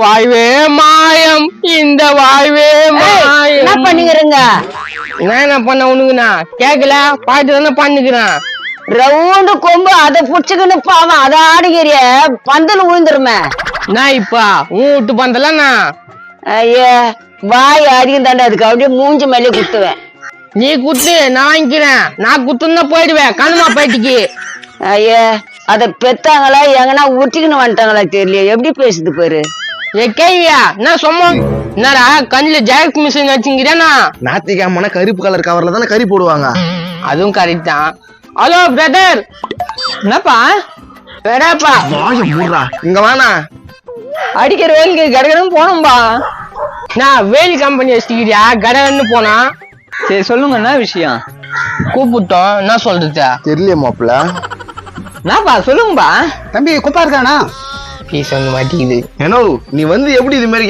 வாழ்வே மாயம் இந்த வாழ்வே என்ன மாயம். பண்ணிக்கிறீங்க? நான் என்ன பண்ண உனக்குண்ணா? கேக்கல? பாட்டு தானே பண்ணுக்கிறேன் ரவுண்டு கொம்பு அதை புடிச்சுக்கின்னு பாவம். அதை ஆடுகிறிய பந்தல் விழுந்துருமே நான் இப்ப உன் விட்டு பந்தலண்ணா. ஐயே வாய் அதிகம் தாண்டா அதுக்கு அப்படியே மூஞ்சி மேலே குத்துவேன். நீ குத்து நான் வாங்கிக்கிறேன். நான் குத்துன்னா போயிடுவேன் கண்ணுமா பேட்டிக்கு. ஐயே அதை பெத்தாங்களா எங்கன்னா ஊட்டிக்கின்னு வந்துட்டாங்களா தெரியல எப்படி பேசுது பாரு. ஏ கேவியா நான் சும்மா? என்னடா கண்ணுல ஜெயக் மிஷின் வச்சுங்கிறேனா ஞாத்திக்கிழமை கருப்பு கலர் கவர்ல தானே கறி போடுவாங்க. அதுவும் கரெக்ட் தான். ஹலோ பிரதர் என்னப்பா? வேறாப்பா வாய மூடுறா. இங்க வாண்ணா. அடிக்கிற வேலுக்கு கடகடன்னு போனோம்பா நான் வேலி கம்பெனி வச்சுக்கிறியா? கடகன்னு போனா? சரி சொல்லுங்க என்ன விஷயம்? கூப்பிட்டோம். என்ன சொல்றது? தெரியல மாப்பிள்ள. என்னப்பா சொல்லுங்கப்பா. தம்பி குப்பா இருக்கானா பீஸ் வந்து மாட்டிக்குது. ஏனோ நீ வந்து எப்படி இது மாதிரி